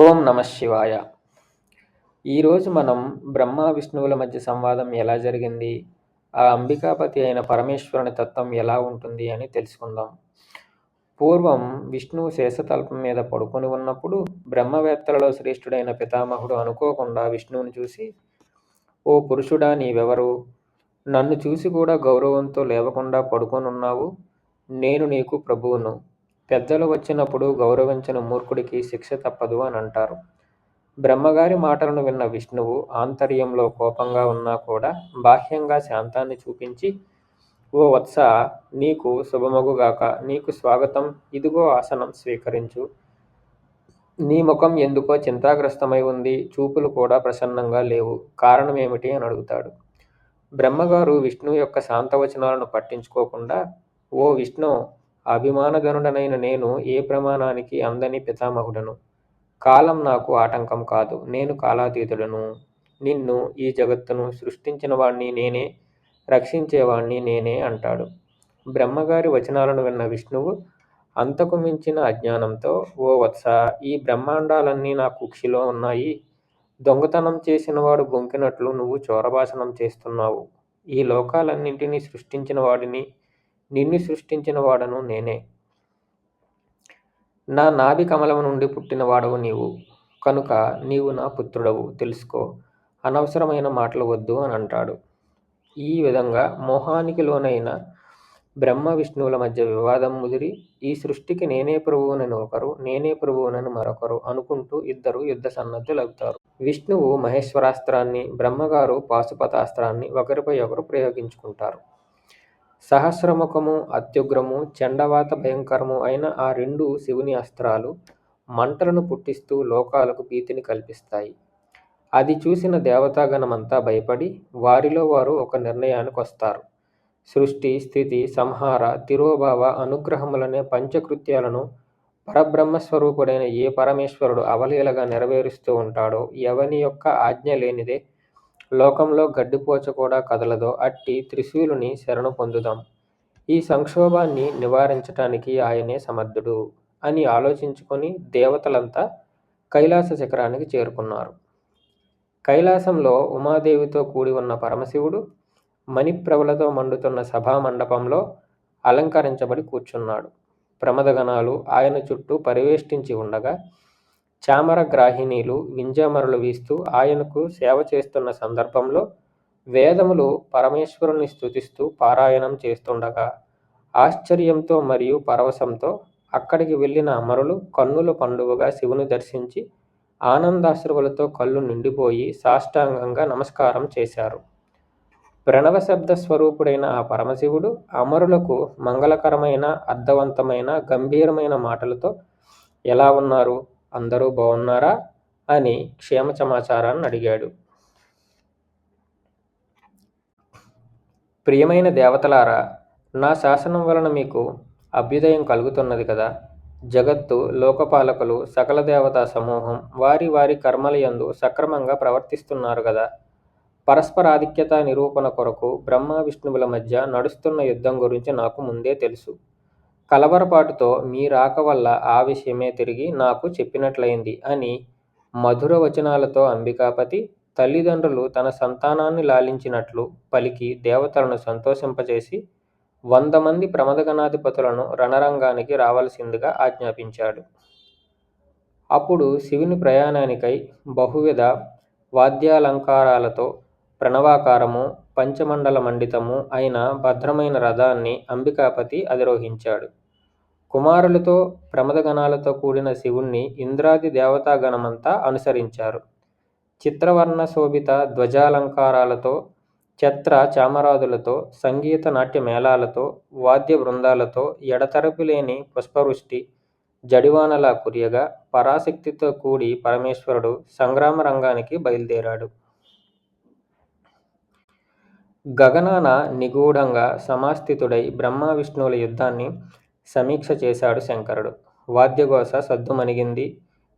ఓం నమ శివాయ. ఈరోజు మనం బ్రహ్మ విష్ణువుల మధ్య సంవాదం ఎలా జరిగింది? ఆ అంబికాపతి అయిన పరమేశ్వరుని తత్వం ఎలా ఉంటుంది అని తెలుసుకుందాం. పూర్వం విష్ణువు శేషతల్పం మీద పడుకొని ఉన్నప్పుడు బ్రహ్మవేత్తలలో శ్రేష్ఠుడైన పితామహుడు అనుకోకుండా విష్ణువుని చూసి ఓ పురుషుడా నీవెవరు? నన్ను చూసి కూడా గౌరవంతో లేవకుండా పడుకొనున్నావు నేను నీకు ప్రభువును. పెద్దలు వచ్చినప్పుడు గౌరవించిన మూర్ఖుడికి శిక్ష తప్పదు అని అంటారు. బ్రహ్మగారి మాటలను విన్న విష్ణువు ఆంతర్యంలో కోపంగా ఉన్నా కూడా బాహ్యంగా శాంతాన్ని చూపించి ఓ వత్స నీకు శుభమగుగాక నీకు స్వాగతం ఇదిగో ఆసనం స్వీకరించు. నీ ముఖం ఎందుకో చింతాగ్రస్తమై ఉంది చూపులు కూడా ప్రసన్నంగా లేవు కారణం ఏమిటి అని అడుగుతాడు. బ్రహ్మగారు విష్ణువు యొక్క శాంతవచనాలను పట్టించుకోకుండా ఓ విష్ణు అభిమానగనుడనైన నేను ఏ ప్రమాణానికి అందని పితామహుడను. కాలం నాకు ఆటంకం కాదు నేను కాలాతీతుడను. నిన్ను ఈ జగత్తును సృష్టించిన వాణ్ణి నేనే రక్షించేవాణ్ణి నేనే అంటాడు. బ్రహ్మగారి వచనాలను విన్న విష్ణువు అంతకు మించిన అజ్ఞానంతో ఓ వత్స ఈ బ్రహ్మాండాలన్నీ నా కుక్షిలో ఉన్నాయి. దొంగతనం చేసిన వాడు బొంకినట్లు నువ్వు చోరభాషణం చేస్తున్నావు. ఈ లోకాలన్నింటినీ సృష్టించిన వాడిని నిన్ను సృష్టించిన వాడను నేనే. నా నాభి కమలము నుండి పుట్టిన వాడవు నీవు. కనుక నీవు నా పుత్రుడవు. తెలుసుకో. అనవసరమైన మాటలు వద్దు అని అంటాడు. ఈ విధంగా మోహానికి లోనైన బ్రహ్మ విష్ణువుల మధ్య వివాదం ముదిరి ఈ సృష్టికి నేనే ప్రభువునని ఒకరు నేనే ప్రభువునని మరొకరు అనుకుంటూ ఇద్దరు యుద్ధ సన్నద్ధులవుతారు విష్ణువు మహేశ్వరాస్త్రాన్ని బ్రహ్మగారు పాశుపతాస్త్రాన్ని ఒకరిపై ఒకరు ప్రయోగించుకుంటారు. సహస్రముఖము అత్యుగ్రము చండవాత భయంకరము అయిన ఆ రెండు శివుని అస్త్రాలు మంటలను పుట్టిస్తూ లోకాలకు భీతిని కల్పిస్తాయి. అది చూసిన దేవతాగణమంతా భయపడి వారిలో వారు ఒక నిర్ణయానికి వస్తారు. సృష్టి స్థితి సంహార తిరోభావ అనుగ్రహములనే పంచకృత్యాలను పరబ్రహ్మస్వరూపుడైన ఏ పరమేశ్వరుడు అవలీలగా నెరవేరుస్తూ ఉంటాడో ఎవని యొక్క ఆజ్ఞ లేనిదే లోకంలో గడ్డిపోచ కూడా కదలదో అట్టి త్రిశూలుని శరణు పొందుదాం. ఈ సంక్షోభాన్ని నివారించటానికి ఆయనే సమర్థుడు అని ఆలోచించుకొని దేవతలంతా కైలాస శిఖరానికి చేరుకున్నారు. కైలాసంలో ఉమాదేవితో కూడి ఉన్న పరమశివుడు మణిప్రభులతో మండుతున్న సభా మండపంలో అలంకరించబడి కూర్చున్నాడు. ప్రమదగణాలు ఆయన చుట్టూ పరివేష్టించి ఉండగా చామర గ్రాహిణీలు వింజామరులు వీస్తూ ఆయనకు సేవ చేస్తున్న సందర్భంలో వేదములు పరమేశ్వరుని స్థుతిస్తూ పారాయణం చేస్తుండగా ఆశ్చర్యంతో మరియు పరవశంతో అక్కడికి వెళ్ళిన అమరులు కన్నుల పండువగా శివుని దర్శించి ఆనందాశ్రువులతో కళ్ళు నిండిపోయి సాష్టాంగంగా నమస్కారం చేశారు. ప్రణవ శబ్ద స్వరూపుడైన ఆ పరమశివుడు అమరులకు మంగళకరమైన అర్థవంతమైన గంభీరమైన మాటలతో ఎలా ఉన్నారు? అందరూ బాగున్నారా అని క్షేమ సమాచారాన్ని అడిగాడు. ప్రియమైన దేవతలారా నా శాసనం వలన మీకు అభ్యుదయం కలుగుతున్నది కదా? జగత్తు లోకపాలకులు సకల దేవతా సమూహం వారి వారి కర్మలయందు సక్రమంగా ప్రవర్తిస్తున్నారు కదా? పరస్పరాధిక్యత నిరూపణ కొరకు బ్రహ్మ విష్ణువుల మధ్య నడుస్తున్న యుద్ధం గురించి నాకు ముందే తెలుసు. కలవరపాటుతో మీ రాక వల్ల ఆ విషయమే తిరిగి నాకు చెప్పినట్లయింది అని మధుర వచనాలతో అంబికాపతి తల్లిదండ్రులు తన సంతానాన్ని లాలించినట్లు పలికి దేవతలను సంతోషింపజేసి వంద మంది ప్రమదగణాధిపతులను రణరంగానికి రావలసిందిగా ఆజ్ఞాపించాడు. అప్పుడు శివుని ప్రయాణానికై బహువిధ వాద్యాలంకారాలతో ప్రణవాకారము పంచమండల మండితము అయిన భద్రమైన రథాన్ని అంబికాపతి అధిరోహించాడు. కుమారులతో ప్రమదగణాలతో కూడిన శివుణ్ణి ఇంద్రాది దేవతాగణమంతా అనుసరించారు. చిత్రవర్ణ శోభిత ధ్వజాలంకారాలతో ఛత్ర చామరాదులతో సంగీత నాట్య మేళాలతో వాద్య బృందాలతో ఎడతరపు లేని పుష్పవృష్టి జడివానలా కురియగా పరాశక్తితో కూడి పరమేశ్వరుడు సంగ్రామ రంగానికి బయలుదేరాడు. గగనాన నిగూఢంగా సమాస్థితుడై బ్రహ్మ విష్ణువుల యుద్ధాన్ని సమీక్ష చేశాడు శంకరుడు. వాద్యఘోష సద్దుమణిగింది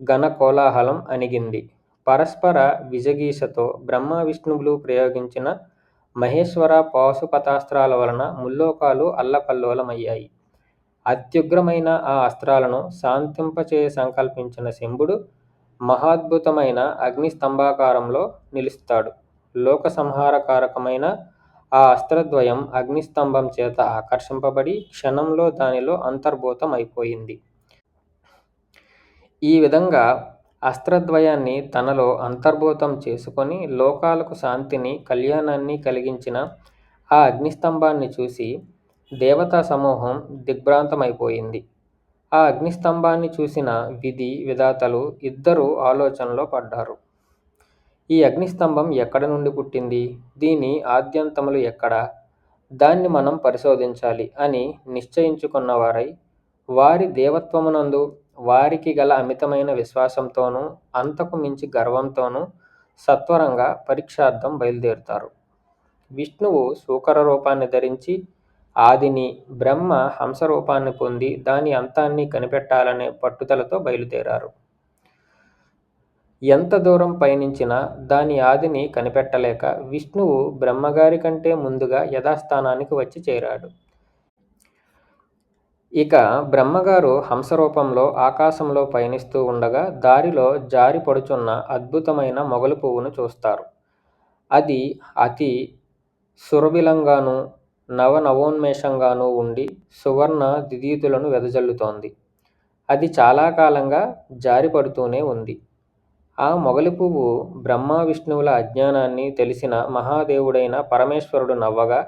ఘన కోలాహలం అణిగింది. పరస్పర విజగీషతో బ్రహ్మ విష్ణువులు ప్రయోగించిన మహేశ్వర పాశుపతాస్త్రాల వలన ముల్లోకాలు అల్లకల్లోలమయ్యాయి అత్యుగ్రమైన ఆ అస్త్రాలను శాంతింపచే సంకల్పించిన శంభుడు మహాద్భుతమైన అగ్నిస్తంభాకారంలో నిలుస్తాడు. లోక సంహారకారకమైన ఆ అస్త్రద్వయం అగ్నిస్తంభం చేత ఆకర్షింపబడి క్షణంలో దానిలో అంతర్భూతం అయిపోయింది. ఈ విధంగా అస్త్రద్వయాన్ని తనలో అంతర్భూతం చేసుకొని లోకాలకు శాంతిని, కళ్యాణాన్ని కలిగించిన ఆ అగ్నిస్తంభాన్ని చూసి దేవతా సమూహం దిగ్భ్రాంతమైపోయింది. ఆ అగ్నిస్తంభాన్ని చూసిన విధి, విధాతలు ఇద్దరూ ఆలోచనలో పడ్డారు. ఈ అగ్నిస్తంభం ఎక్కడ నుండి పుట్టింది? దీని ఆద్యంతములు ఎక్కడ? దాన్ని మనం పరిశోధించాలి అని నిశ్చయించుకున్నవారై వారి దేవత్వమునందు వారికి గల అమితమైన విశ్వాసంతోనూ, అంతకు మించి గర్వంతోనూ సత్వరంగా పరీక్షార్థం బయలుదేరుతారు. విష్ణువు శూకర రూపాన్ని ధరించి ఆదిని, బ్రహ్మ హంస రూపాన్ని పొంది దాని అంతాన్ని కనిపెట్టాలనే పట్టుదలతో బయలుదేరారు. ఎంత దూరం పయనించినా దాని ఆదిని కనిపెట్టలేక విష్ణువు బ్రహ్మగారి కంటే ముందుగా యథాస్థానానికి వచ్చి చేరాడు. ఇక బ్రహ్మగారు హంసరూపంలో ఆకాశంలో పయనిస్తూ ఉండగా దారిలో జారి పడుచున్న అద్భుతమైన మొగలు పువ్వును చూస్తారు. అది అతి సురభిలంగానూ, నవనవోన్మేషంగానూ ఉండి సువర్ణ దిదీతులను వెదజల్లుతోంది. అది చాలా కాలంగా జారిపడుతూనే ఉంది. ఆ మొగలి పువ్వు బ్రహ్మ విష్ణువుల అజ్ఞానాన్ని తెలిసిన మహాదేవుడైన పరమేశ్వరుడు నవ్వగా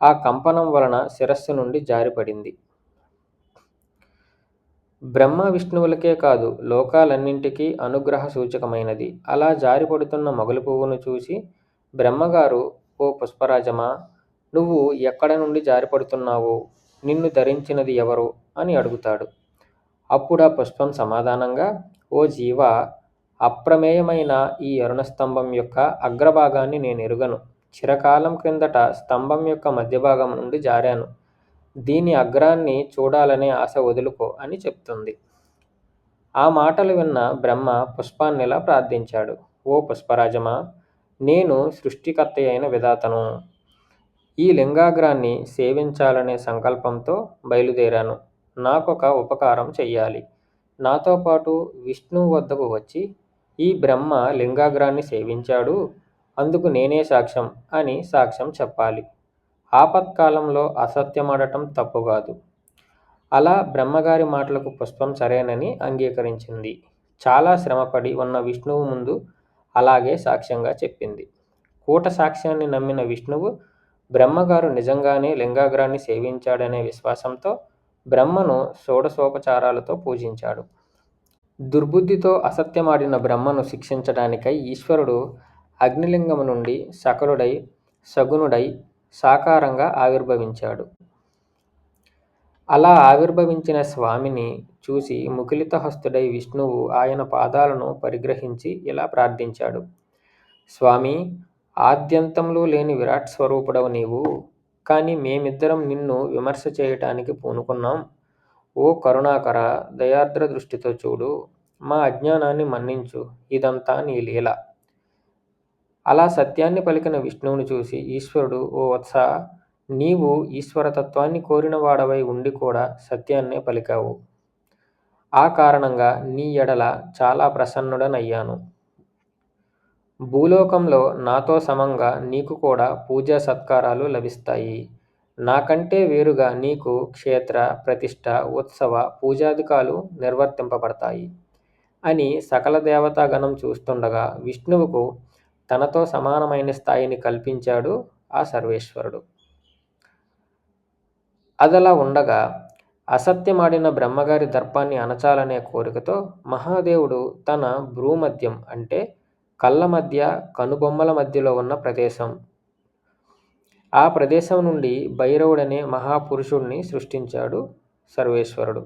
ఆ కంపనం వలన శిరస్సు నుండి జారిపడింది. బ్రహ్మ విష్ణువులకే కాదు లోకాలన్నింటికీ అనుగ్రహ సూచకమైనది. అలా జారిపడుతున్న మొగలి పువ్వును చూసి బ్రహ్మగారు ఓ పుష్పరాజమా! నువ్వు ఎక్కడ నుండి జారిపడుతున్నావు? నిన్ను ధరించినది ఎవరు? అని అడుగుతాడు. అప్పుడా పుష్పం సమాధానంగా ఓ జీవా! అప్రమేయమైన ఈ అరుణస్తంభం యొక్క అగ్రభాగాన్ని నేను ఎరుగను చిరకాలం క్రిందట స్తంభం యొక్క మధ్యభాగం నుండి జారాను. దీని అగ్రాన్ని చూడాలనే ఆశ వదులుకో అని చెప్తుంది. ఆ మాటలు విన్న బ్రహ్మ పుష్పాన్నిలా ప్రార్థించాడు. ఓ పుష్పరాజమా! నేను సృష్టికర్తయైన విధాతను. ఈ లింగాగ్రాన్ని సేవించాలనే సంకల్పంతో బయలుదేరాను. నాకొక ఉపకారం చెయ్యాలి. నాతో పాటు విష్ణువు వద్దకు వచ్చి ఈ బ్రహ్మ లింగాగ్రాన్ని సేవించాడు. అందుకు నేనే సాక్ష్యం అని సాక్ష్యం చెప్పాలి. ఆపత్కాలంలో అసత్యమాడటం తప్పుగాదు. అలా బ్రహ్మగారి మాటలకు పుష్పం సరేనని అంగీకరించింది. చాలా శ్రమపడి ఉన్న విష్ణువు ముందు అలాగే సాక్ష్యంగా చెప్పింది. కూట సాక్ష్యాన్ని నమ్మిన విష్ణువు బ్రహ్మగారు నిజంగానే లింగాగ్రాన్ని సేవించాడనే విశ్వాసంతో బ్రహ్మను షోడశోపచారాలతో పూజించాడు. దుర్బుద్ధితో అసత్యమాడిన బ్రహ్మను శిక్షించడానికై ఈశ్వరుడు అగ్నిలింగము నుండి సకలుడై, సగుణుడై సాకారంగా ఆవిర్భవించాడు. అలా ఆవిర్భవించిన స్వామిని చూసి ముకుళితహస్తుడై విష్ణువు ఆయన పాదాలను పరిగ్రహించి ఇలా ప్రార్థించాడు. స్వామి ఆద్యంతంలో లేని విరాట్ స్వరూపుడవు నీవు. కానీ మేమిద్దరం నిన్ను విమర్శ చేయటానికి పూనుకున్నాం. ఓ కరుణాకర దయార్ద్ర దృష్టితో చూడు. మా అజ్ఞానాన్ని మన్నించు. ఇదంతా నీ లీల. అలా సత్యాన్ని పలికిన విష్ణువును చూసి ఈశ్వరుడు ఓ వత్స నీవు ఈశ్వరతత్వాన్ని కోరిన వాడవై ఉండి కూడా సత్యాన్నే పలికావు. ఆ కారణంగా నీ ఎడల చాలా ప్రసన్నుడనయ్యాను. భూలోకంలో నాతో సమంగా నీకు కూడా పూజా సత్కారాలు లభిస్తాయి. నాకంటే వేరుగా నీకు క్షేత్ర, ప్రతిష్ట ఉత్సవ, పూజాదికాలు నిర్వర్తింపబడతాయి. అని సకల దేవతాగణం చూస్తుండగా విష్ణువుకు తనతో సమానమైన స్థాయిని కల్పించాడు ఆ సర్వేశ్వరుడు. అదలా ఉండగా అసత్యమాడిన బ్రహ్మగారి దర్పాన్ని అణచాలనే కోరికతో మహాదేవుడు తన భ్రూమధ్యం అంటే కళ్ళ మధ్య కనుబొమ్మల మధ్యలో ఉన్న ప్రదేశం. ఆ ప్రదేశం నుండి భైరవుడనే మహాపురుషుడ్ని సృష్టించాడు సర్వేశ్వరుడు.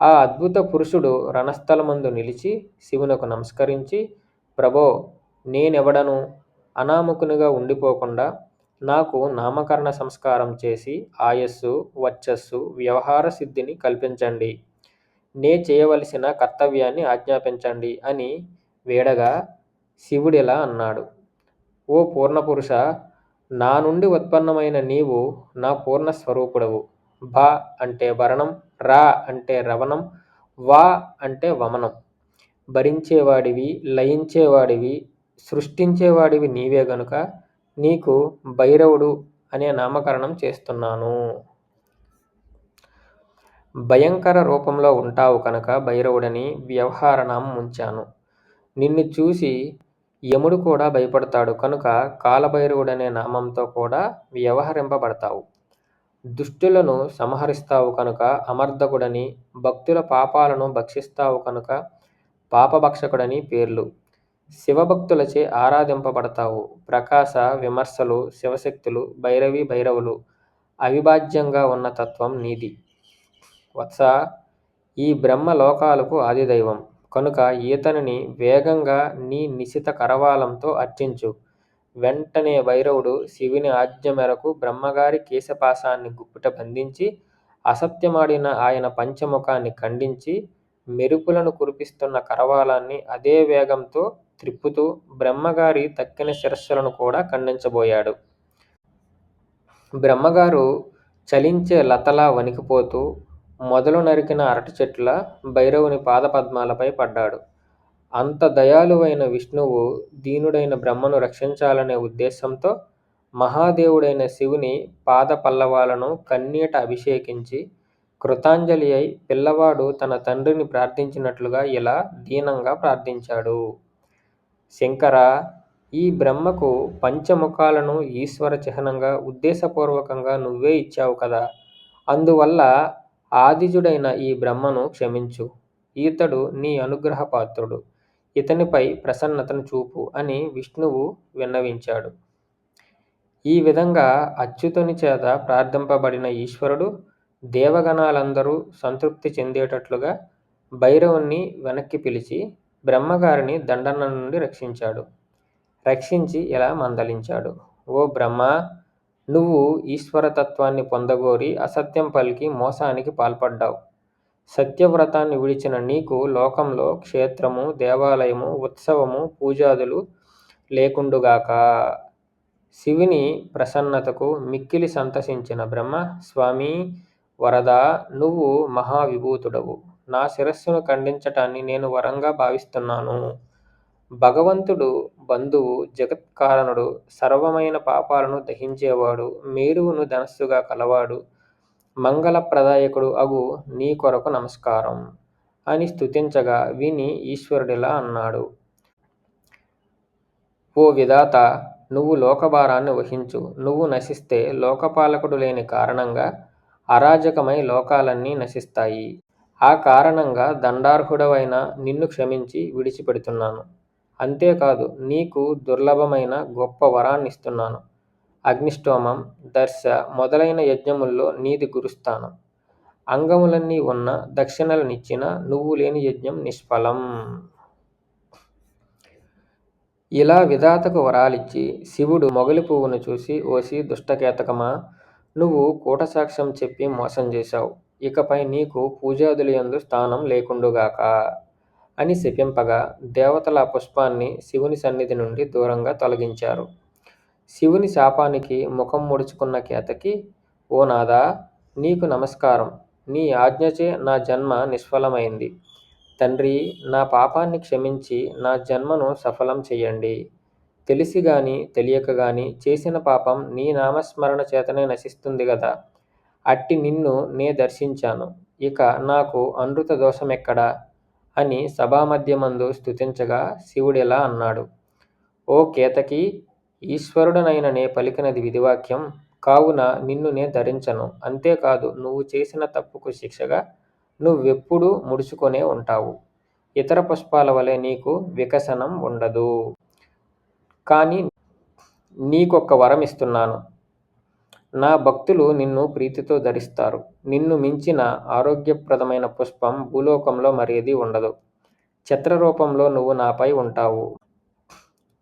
ఆ అద్భుత పురుషుడు రణస్థలమందు నిలిచి శివునకు నమస్కరించి ప్రభో! నేనెవడను అనామకునిగా ఉండిపోకుండా నాకు నామకరణ సంస్కారం చేసి ఆయస్సు, వర్చస్సు, వ్యవహార సిద్ధిని కల్పించండి. నే చేయవలసిన కర్తవ్యాన్ని ఆజ్ఞాపించండి అని వేడగా శివుడిలా అన్నాడు. ఓ పూర్ణపురుష నా నుండి ఉత్పన్నమైన నీవు నా పూర్ణ స్వరూపుడవు. భ అంటే భరణం, రా అంటే రవణం, వా అంటే వమనం. భరించేవాడివి లయించేవాడివి సృష్టించేవాడివి నీవే గనుక నీకు భైరవుడు అనే నామకరణం చేస్తున్నాను. భయంకర రూపంలో ఉంటావు కనుక భైరవుడని వ్యవహారనామం ఉంచాను నిన్ను చూసి యముడు కూడా భయపడతాడు కనుక కాలభైరవుడనే నామంతో కూడా వ్యవహరింపబడతావు. దుష్టులను సంహరిస్తావు కనుక అమర్థకుడని భక్తుల పాపాలను భక్షిస్తావు కనుక పాపభక్షకుడని పేర్లు. శివభక్తులచే ఆరాధింపబడతావు. ప్రకాశ విమర్శలు శివశక్తులు భైరవి భైరవులు అవిభాజ్యంగా ఉన్న తత్వం నీది. వత్స ఈ బ్రహ్మ లోకాలకు ఆదిదైవం. కనుక ఈతనిని వేగంగా నీ నిశిత కరవాలంతో అర్చించు. వెంటనే భైరవుడు శివుని ఆజ్ఞ మేరకు బ్రహ్మగారి కేశపాశాన్ని గుప్పిట బంధించి అసత్యమాడిన ఆయన పంచముఖాన్ని ఖండించి మెరుపులను కురిపిస్తున్న కరవాలాన్ని అదే వేగంతో త్రిప్పుతూ బ్రహ్మగారి తక్కిన శిరస్సులను కూడా ఖండించబోయాడు. బ్రహ్మగారు చలించే లతలా వణికిపోతూ మొదలు నరికిన అరటి చెట్ల భైరవుని పాదపద్మాలపై పడ్డాడు. అంత దయాళువైన విష్ణువు దీనుడైన బ్రహ్మను రక్షించాలనే ఉద్దేశంతో మహాదేవుడైన శివుని పాద పల్లవాలను కన్నీట అభిషేకించి కృతాంజలి అయి పిల్లవాడు తన తండ్రిని ప్రార్థించినట్లుగా ఇలా దీనంగా ప్రార్థించాడు. శంకర ఈ బ్రహ్మకు పంచముఖాలను ఈశ్వర చిహ్నంగా ఉద్దేశపూర్వకంగా నువ్వే ఇచ్చావు కదా. అందువల్ల ఆదిజుడైన ఈ బ్రహ్మను క్షమించు. ఈతడు నీ అనుగ్రహ పాత్రుడు ఇతనిపై ప్రసన్నతను చూపు అని విష్ణువు విన్నవించాడు. ఈ విధంగా అచ్యుతుని చేత ప్రార్థింపబడిన ఈశ్వరుడు దేవగణాలందరూ సంతృప్తి చెందేటట్లుగా భైరవుణ్ణి వెనక్కి పిలిచి బ్రహ్మగారిని దండన నుండి రక్షించాడు. రక్షించి ఇలా మందలించాడు. ఓ బ్రహ్మ నువ్వు ఈశ్వరతత్వాన్ని పొందగోరి అసత్యం పలికి మోసానికి పాల్పడ్డావు. సత్యవ్రతాన్ని విడిచిన నీకు లోకంలో క్షేత్రము దేవాలయము ఉత్సవము పూజాదులు లేకుండుగాక. శివుని ప్రసన్నతకు మిక్కిలి సంతసించిన బ్రహ్మ స్వామి వరద నువ్వు మహావిభూతుడవు. నా శిరస్సును ఖండించటాన్ని నేను వరంగా భావిస్తున్నాను. భగవంతుడు బంధువు జగత్కారణుడు సర్వమైన పాపాలను దహించేవాడు మేరువును ధనస్సుగా కలవాడు మంగళప్రదాయకుడు అగు నీ కొరకు నమస్కారం అని స్తుతించగా విని ఈశ్వరుడిలా అన్నాడు. ఓ విధాత నువ్వు లోకభారాన్ని వహించు. నువ్వు నశిస్తే లోకపాలకుడు లేని కారణంగా అరాజకమై లోకాలన్నీ నశిస్తాయి. ఆ కారణంగా దండార్హుడవైన నిన్ను క్షమించి విడిచిపెడుతున్నాను. అంతేకాదు నీకు దుర్లభమైన గొప్ప వరాన్నిస్తున్నాను. అగ్నిష్టోమం దర్శ మొదలైన యజ్ఞముల్లో నీది గురుస్థానం. అంగములన్నీ ఉన్న దక్షిణలనిచ్చిన నువ్వు లేని యజ్ఞం నిష్ఫలం. ఇలా విధాతకు వరాలిచ్చి శివుడు మొగలి పువ్వును చూసి ఓసి దుష్టకేతకమా? నువ్వు కూటసాక్ష్యం చెప్పి మోసం చేశావు. ఇకపై నీకు పూజాదులయందు స్థానం లేకుండుగాక అని శపింపగా దేవతల పుష్పాన్ని శివుని సన్నిధి నుండి దూరంగా తొలగించారు. శివుని శాపానికి ముఖం ముడుచుకున్న కేతకి ఓ నాదా నీకు నమస్కారం. నీ ఆజ్ఞచే నా జన్మ నిష్ఫలమైంది. తండ్రి నా పాపాన్ని క్షమించి నా జన్మను సఫలం చెయ్యండి. తెలిసి గాని తెలియక గాని చేసిన పాపం నీ నామస్మరణ చేతనే నశిస్తుంది కదా అట్టి నిన్ను నే దర్శించాను. ఇక నాకు అనృత దోషమెక్కడా అని సభామధ్యమందు స్తుతించగా శివుడిలా అన్నాడు. ఓ కేతకి ఈశ్వరుడనైన నే పలికినది విధివాక్యం కావున నిన్ను నే ధరించను. అంతేకాదు నువ్వు చేసిన తప్పుకు శిక్షగా నువ్వెప్పుడూ ముడుచుకొనే ఉంటావు. ఇతర పుష్పాల వలె నీకు వికసనం ఉండదు. కానీ నీకొక్క వరం ఇస్తున్నాను. నా భక్తులు నిన్ను ప్రీతితో ధరిస్తారు. నిన్ను మించిన ఆరోగ్యప్రదమైన పుష్పం భూలోకంలో మరేది ఉండదు. చిత్రరూపంలో నువ్వు నాపై ఉంటావు.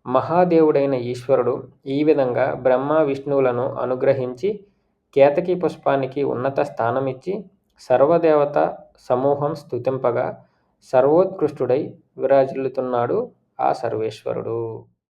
మహాదేవుడైన ఈశ్వరుడు ఈ విధంగా బ్రహ్మ విష్ణువులను అనుగ్రహించి కేతకీ పుష్పానికి ఉన్నత స్థానమిచ్చి సర్వదేవత సమూహం స్తుతింపగా సర్వోత్కృష్టుడై విరాజిల్లుతున్నాడు ఆ సర్వేశ్వరుడు.